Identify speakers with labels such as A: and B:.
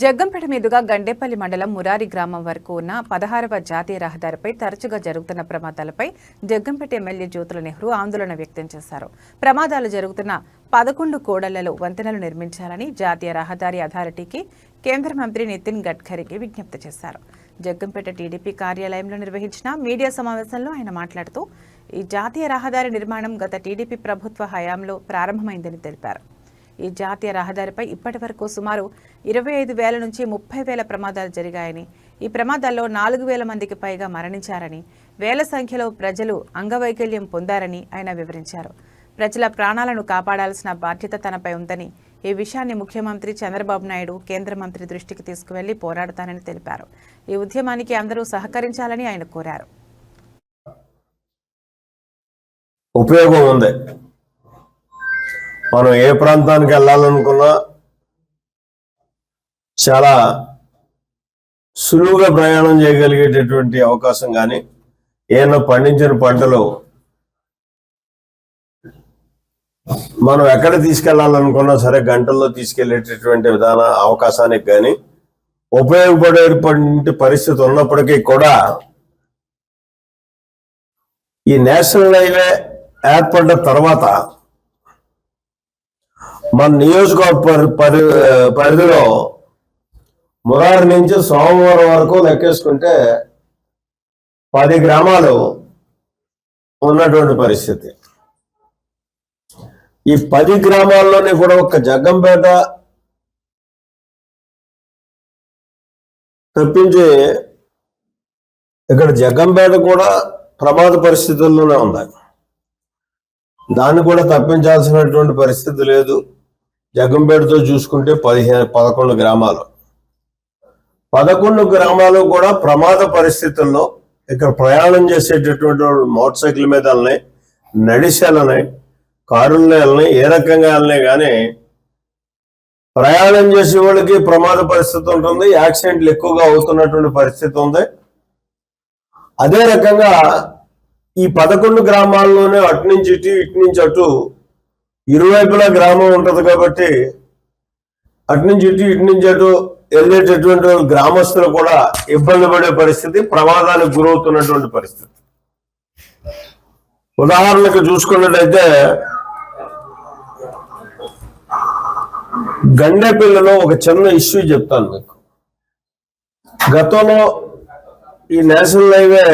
A: జగ్గంపేట మీదుగా గండేపల్లి మండలం మురారి గ్రామం వరకు ఉన్న పదహారవ జాతీయ రహదారిపై తరచుగా జరుగుతున్న ప్రమాదాలపై జగ్గంపేట ఎమ్మెల్యే జ్యోతుల నెహ్రూ ఆందోళన వ్యక్తం చేశారు. ప్రమాదాలు జరుగుతున్న పదకొండు కోడళ్ళలో వంతెనలు నిర్మించాలని జాతీయ రహదారి అథారిటీకి కేంద్ర మంత్రి నితిన్ గడ్కరీకి విజ్ఞప్తి చేశారు. జగ్గంపేట టీడీపీ కార్యాలయంలో నిర్వహించిన మీడియా సమావేశంలో ఆయన మాట్లాడుతూ ఈ జాతీయ రహదారి నిర్మాణం గత టీడీపీ ప్రభుత్వ హయాంలో ప్రారంభమైందని తెలిపారు. ఈ జాతీయ రహదారిపై ఇప్పటి వరకు సుమారు ఇరవై ఐదు వేల నుంచి ముప్పై వేల ప్రమాదాలు జరిగాయని ఈ ప్రమాదాల్లో నాలుగు వేల మందికి పైగా మరణించారని వేల సంఖ్యలో ప్రజలు అంగవైకల్యం పొందారని ఆయన వివరించారు. ప్రజల ప్రాణాలను కాపాడాల్సిన బాధ్యత తనపై ఉందని ఈ విషయాన్ని ముఖ్యమంత్రి చంద్రబాబు నాయుడు కేంద్ర మంత్రి దృష్టికి తీసుకువెళ్ళి పోరాడతానని తెలిపారు. ఈ ఉద్యమానికి అందరూ సహకరించాలని ఆయన కోరారు.
B: ఉపయోగం ఉంది. మనం ఏ ప్రాంతానికి వెళ్ళాలనుకున్నా చాలా సులువుగా ప్రయాణం చేయగలిగేటటువంటి అవకాశం కానీ ఏమైనా పండించిన పంటలు మనం ఎక్కడ తీసుకెళ్ళాలనుకున్నా సరే గంటల్లో తీసుకెళ్ళేటటువంటి విధాన అవకాశానికి కానీ ఉపయోగపడేటువంటి పరిస్థితి ఉన్నప్పటికీ కూడా ఈ నేషనల్ హైవే ఏర్పడ్డ తర్వాత మన నియోజకవర్గ పరి- పరి పరిధిలో మురారి నుంచి సోమవారం వరకు లెక్కేసుకుంటే పది గ్రామాలు ఉన్నటువంటి పరిస్థితి. ఈ పది గ్రామాల్లోనే కూడా ఒక జగ్గంపేట తప్పించి ఇక్కడ జగ్గంపేట కూడా ప్రమాద పరిస్థితుల్లోనే ఉంది. దాన్ని కూడా తప్పించాల్సినటువంటి పరిస్థితి లేదు. జగంపేటతో చూసుకుంటే పదిహేను పదకొండు గ్రామాలు. పదకొండు గ్రామాలు కూడా ప్రమాద పరిస్థితుల్లో ఇక్కడ ప్రయాణం చేసేటటువంటి మోటార్ సైకిల్ మీద వెళ్ళినాయి నడిచి కారుల్లో వెళ్ళినాయి ఏ రకంగా వెళ్ళినాయి కానీ ప్రయాణం చేసే వాళ్ళకి ప్రమాద పరిస్థితి ఉంటుంది యాక్సిడెంట్లు ఎక్కువగా అవుతున్నటువంటి పరిస్థితి ఉంది. అదే రకంగా ఈ పదకొండు గ్రామాల్లోనే అటు నుంచి ఇటు ఇటు నుంచి అటు ఇరువైపులా గ్రామం ఉంటుంది కాబట్టి అటు నుంచి ఇటు ఇటు నుంచి అటు వెళ్ళేటటువంటి గ్రామస్తులు కూడా ఇబ్బంది పడే పరిస్థితి ప్రమాదానికి గురవుతున్నటువంటి పరిస్థితి. ఉదాహరణకు చూసుకున్నట్టయితే గండెపిల్లలో ఒక చిన్న ఇష్యూ చెప్తాను మీకు. గతంలో ఈ నేషనల్ హైవే